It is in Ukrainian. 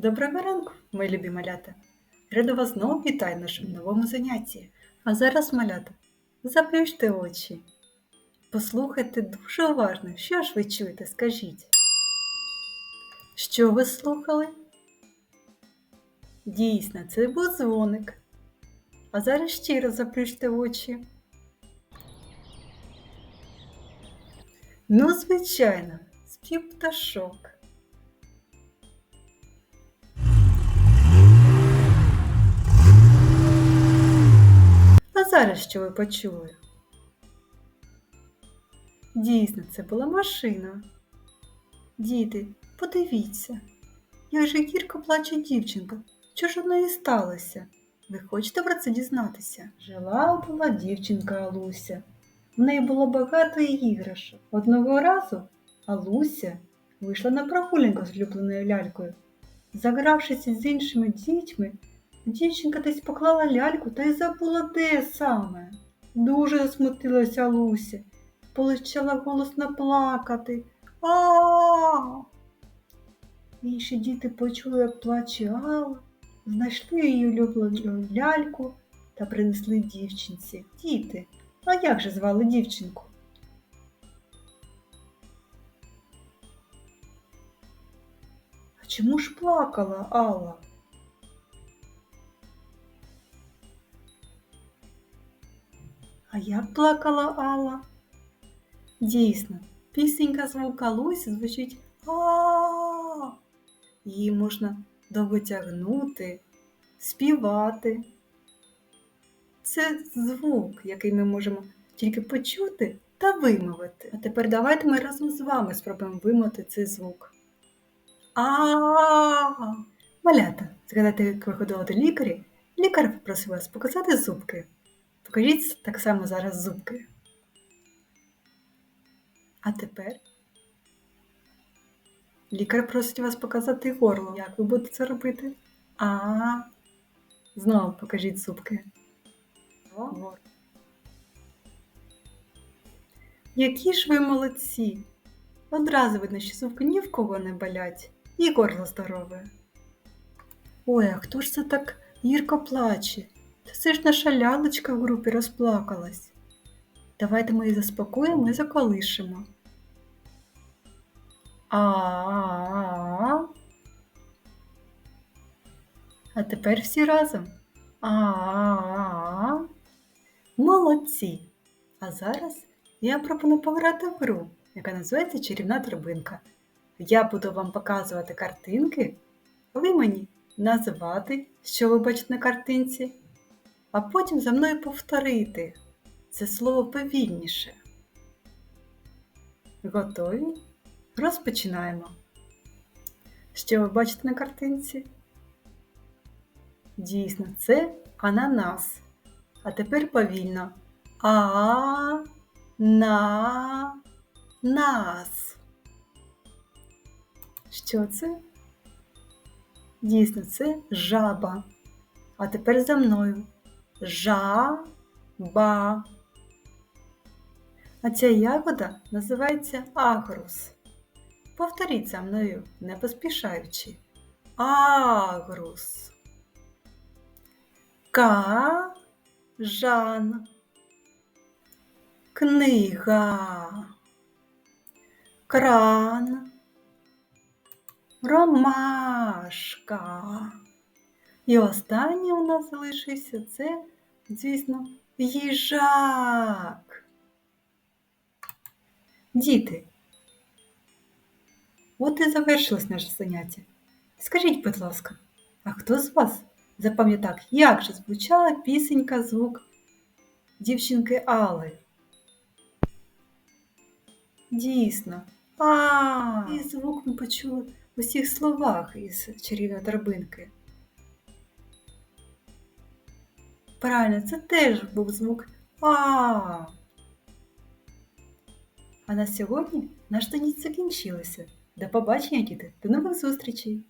Доброго ранку, мої любі малята! Рада вас знову вітаю в нашому новому занятті. А зараз, малята, заплющте очі. Послухайте дуже уважно, що ж ви чуєте, скажіть. Що ви слухали? Дійсно, це був дзвоник. А зараз раз заплющте очі. Ну, звичайно, спів пташок. Зараз що ви почули? Дійсно, це була машина. Діти, подивіться, як же гірко плаче дівчинка. Що ж неї сталося? Ви хочете про це дізнатися? Жила була дівчинка Алуся. В неї було багато іграшок. Одного разу Алуся вийшла на прогулянку з улюбленою лялькою. Загравшися з іншими дітьми, дівчинка десь поклала ляльку та й забула, де саме. Дуже засмутилася Луся, почала голосно плакати. а Інші діти почули, як плаче Алла, знайшли її улюблену ляльку та принесли дівчинці. Діти, а як же звали дівчинку? А чому ж плакала Алла? Як плакала Алла? Дійсно, пісенька звука Лусі звучить а Її можна довго тягнути, співати. Це звук, який ми можемо тільки почути та вимовити. А тепер давайте ми разом з вами спробуємо вимовити цей звук. А. Малята, згадайте, як ви ходили до лікаря, лікар попросив вас показати зубки. Покажіть так само зараз зубки. А тепер лікар просить вас показати горло. Як ви будете це робити? А. Знову покажіть зубки. Горло. Які ж ви молодці! Одразу видно, що зубки ні в кого не болять, і горло здорове. Ой, а хто ж це так гірко плаче? Та це ж наша лялечка в групі розплакалась. Давайте ми її заспокоїмо і заколишимо. А-а-а. А тепер всі разом. А-а-а. Молодці! А зараз я пропоную пограти в гру, яка називається Чарівна торбинка. Я буду вам показувати картинки, ви мені називати, що ви бачите на картинці, а потім за мною повторити це слово повільніше. Готові? Розпочинаємо. Що ви бачите на картинці? Дійсно, це ананас. А тепер повільно. А на нас. Що це? Дійсно, це жаба. А тепер за мною. Жаба. А ця ягода називається агрус. Повторіть за мною, не поспішаючи. Агрус. Кажан. Книга. Кран. Ромашка. І останнє у нас залишився це, звісно, їжак. Діти, от і завершилось наше заняття. Скажіть, будь ласка, а хто з вас запам'ятав, як же звучала пісенька звук дівчинки Алли? Дійсно, а і звук ми почули в усіх словах із чарівної торбинки. Правильно, це теж був звук А. А на сьогодні наш заняття закінчилося. До побачення, діти, до нових зустрічей!